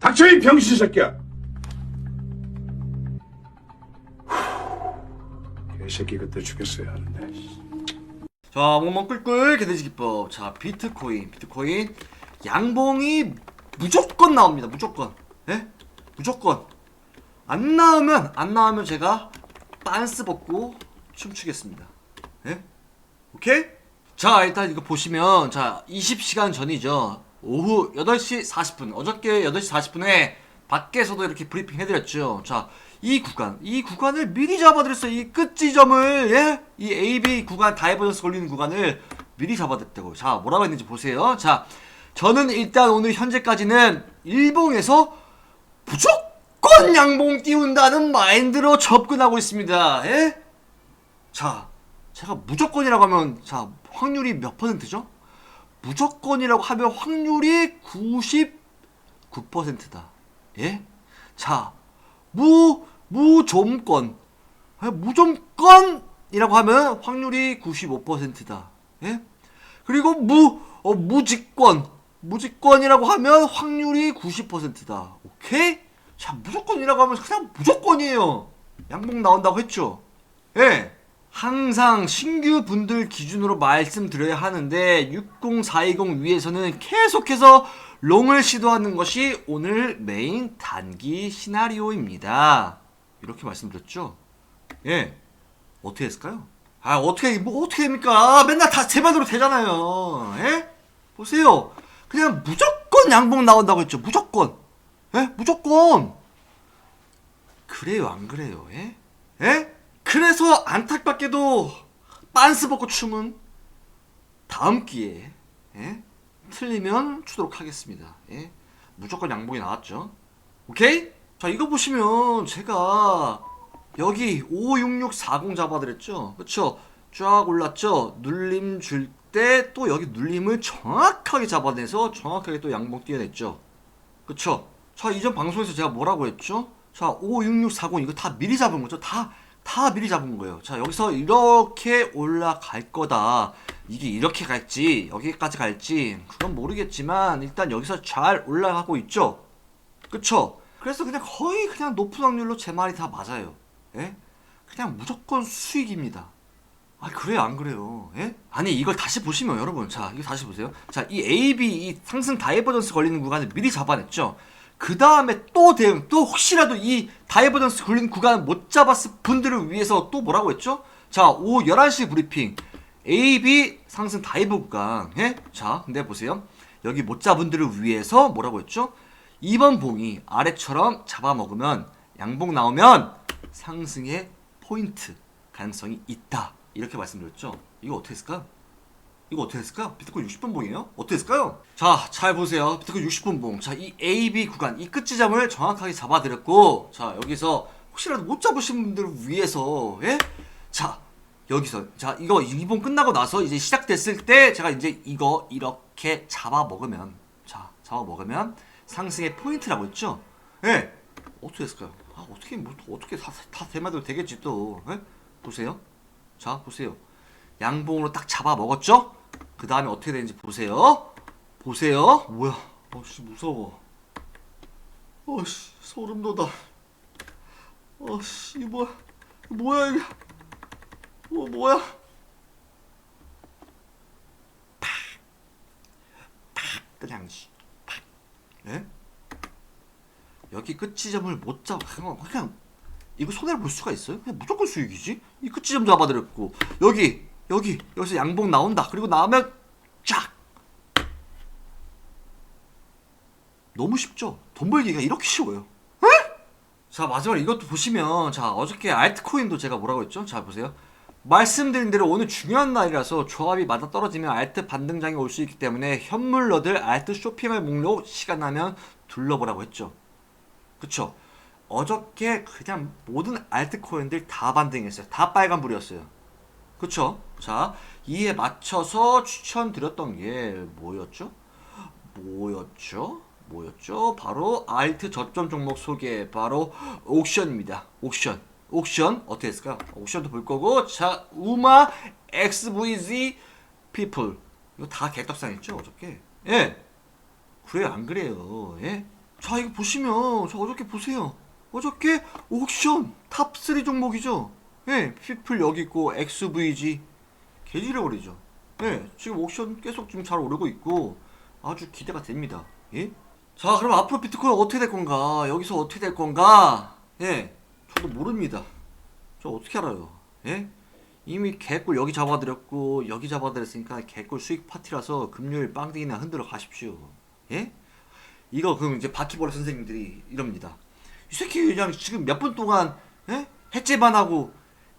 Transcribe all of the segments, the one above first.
닥쳐 이 병신 새끼야. 개새끼 그때 죽였어야 하는데. 자, 멍멍 꿀꿀 개돼지 기법. 자, 비트코인, 비트코인 양봉이 무조건 나옵니다. 무조건. 예? 무조건. 안 나오면 안 나오면 제가 빤스 벗고 춤추겠습니다. 예? 오케이? 자, 일단 이거 보시면 자, 20시간 전이죠. 오후 8시 40분. 어저께 8시 40분에 밖에서도 이렇게 브리핑 해드렸죠. 자, 이 구간, 이 구간을 미리 잡아드렸어요. 이 끝 지점을, 예? 이 AB 구간, 다이버전스 걸리는 구간을 미리 잡아드렸다고. 자, 뭐라고 했는지 보세요. 자, 저는 일단 오늘 현재까지는 일봉에서 무조건 양봉 띄운다는 마인드로 접근하고 있습니다. 예? 자, 제가 무조건이라고 하면, 자, 확률이 몇 퍼센트죠? 무조건이라고 하면 확률이 99%다. 예? 자, 무, 무좀권. 아, 무좀권이라고 하면 확률이 95%다. 예? 그리고 무, 어, 무직권. 무직권이라고 하면 확률이 90%다. 오케이? 자, 무조건이라고 하면 그냥 무조건이에요. 양봉 나온다고 했죠? 예. 항상 신규 분들 기준으로 말씀드려야 하는데 60420 위에서는 계속해서 롱을 시도하는 것이 오늘 메인 단기 시나리오입니다. 이렇게 말씀드렸죠? 예. 어떻게 했을까요? 아, 어떻게, 뭐, 어떻게 됩니까? 맨날 다제 말대로 되잖아요. 예? 보세요. 그냥 무조건 양봉 나온다고 했죠. 무조건. 예? 무조건. 그래요, 안 그래요? 예? 예? 그래서 안타깝게도 빤스 벗고 춤은 다음 기회에 예? 틀리면 추도록 하겠습니다. 예? 무조건 양봉이 나왔죠. 오케이? 자 이거 보시면 제가 여기 56640 잡아드렸죠. 그쵸? 쫙 올랐죠. 눌림 줄 때 또 여기 눌림을 정확하게 잡아내서 정확하게 또 양봉 띄어냈죠. 그쵸? 자, 이전 방송에서 제가 뭐라고 했죠? 자, 56640 이거 다 미리 잡은 거죠? 다, 다 미리 잡은 거예요. 자, 여기서 이렇게 올라갈 거다. 이게 이렇게 갈지, 여기까지 갈지, 그건 모르겠지만, 일단 여기서 잘 올라가고 있죠? 그쵸? 그래서 그냥 거의 그냥 높은 확률로 제 말이 다 맞아요. 예? 그냥 무조건 수익입니다. 아 그래요 안 그래요 예? 아니 이걸 다시 보시면 여러분 자 이거 다시 보세요 자 이 AB 이 상승 다이버전스 걸리는 구간을 미리 잡아냈죠 그 다음에 또 대응 또 혹시라도 이 다이버전스 걸리는 구간을 못 잡았을 분들을 위해서 또 뭐라고 했죠? 자 오후 11시 브리핑. AB 상승 다이버 구간 예? 자 근데 보세요. 여기 못 잡은 분들을 위해서 뭐라고 했죠? 2번 봉이 아래처럼 잡아먹으면 양봉 나오면 상승의 포인트 가능성이 있다. 이렇게 말씀드렸죠? 이거 어떻게 했을까요? 이거 어떻게 했을까요? 비트코인 60분 봉이에요? 어떻게 했을까요? 자, 잘 보세요. 비트코인 60분 봉. 자, 이 AB 구간, 이 끝 지점을 정확하게 잡아드렸고, 자, 여기서 혹시라도 못 잡으신 분들을 위해서, 예? 자, 여기서, 자, 이거 이봉 끝나고 나서 이제 시작됐을 때, 제가 이제 이거 이렇게 잡아먹으면, 자, 잡아먹으면 상승의 포인트라고 했죠? 예? 어떻게 했을까요? 아, 어떻게, 뭐, 어떻게 다, 다 대마대로 되겠지 또. 예? 보세요. 자, 보세요. 양봉으로 딱 잡아 먹었죠? 그 다음에 어떻게 되는지 보세요. 보세요. 뭐야? 어씨 무서워. 어씨 소름 돋아. 어씨 뭐야? 뭐야 이게? 뭐 뭐야? 팍 그냥지. 팍. 예? 여기 끝 지점을 못 잡아 그냥 그냥 이거 손해를 볼 수가 있어요? 그냥 무조건 수익이지. 이 끝 지점 잡아드렸고 여기 여기 여기서 양봉 나온다. 그리고 나오면 쫙. 너무 쉽죠? 돈 벌기가 이렇게 쉬워요. 에? 자 마지막으로 이것도 보시면 자 어저께 알트코인도 제가 뭐라고 했죠? 자 보세요. 말씀드린 대로 오늘 중요한 날이라서 조합이 맞아 떨어지면 알트 반등장이 올 수 있기 때문에 현물러들 알트 쇼핑할 목록 시간 나면 둘러보라고 했죠. 그쵸? 어저께 그냥 모든 알트코인들 다 반등했어요. 다 빨간불이었어요. 그쵸? 자, 이에 맞춰서 추천드렸던 게 뭐였죠? 뭐였죠? 뭐였죠? 바로 알트 저점 종목 소개, 바로 옥션입니다. 옥션. 옥션, 어떻게 했을까? 옥션도 볼 거고, 자, 우마 XVZ people. 이거 다 개떡상했죠, 어저께? 예. 그래요, 안 그래요? 예? 자 이거 보시면 저 어저께 보세요 어저께 옥션 탑3 종목이죠 예 피플 여기 있고 XVG 개지려버리죠 예 지금 옥션 계속 지금 잘 오르고 있고 아주 기대가 됩니다 예? 자 그럼 앞으로 비트코인 어떻게 될 건가 여기서 어떻게 될 건가 예 저도 모릅니다 저 어떻게 알아요 예? 이미 개꿀 여기 잡아드렸고 여기 잡아드렸으니까 개꿀 수익 파티라서 금요일 빵댕이나 흔들어 가십시오 예? 이거 그럼 이제 바퀴벌레 선생님들이 이럽니다. 이 새끼 그냥 지금 몇 분 동안 예? 해제만 하고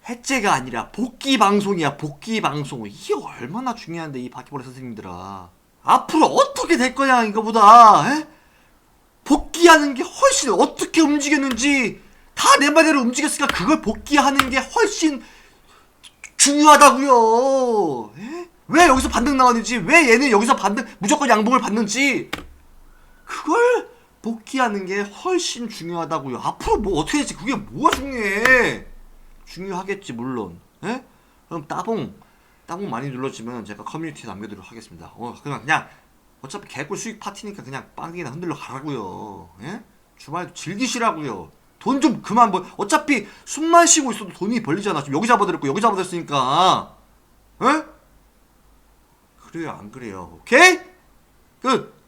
해제가 아니라 복귀 방송이야 복귀 방송 이게 얼마나 중요한데 이 바퀴벌레 선생님들아 앞으로 어떻게 될 거냐 이거보다 예? 복귀하는 게 훨씬 어떻게 움직였는지 다 내 말대로 움직였으니까 그걸 복귀하는 게 훨씬 중요하다고요. 예? 왜 여기서 반등 나왔는지 왜 얘는 여기서 반등 무조건 양봉을 받는지 그걸 복귀하는 게 훨씬 중요하다고요. 앞으로 뭐 어떻게 될지 그게 뭐가 중요해? 중요하겠지 물론. 예? 그럼 따봉 따봉 많이 눌러주면 제가 커뮤니티에 남겨두도록 하겠습니다. 어 그냥 그냥 어차피 개꿀 수익 파티니까 그냥 빵이나 흔들러 가라고요. 예? 주말도 즐기시라고요. 돈 좀 그만 뭐 어차피 숨만 쉬고 있어도 돈이 벌리잖아. 지금 여기 잡아드렸고 여기 잡아드렸으니까. 예? 그래요 안 그래요? 오케이? 끝.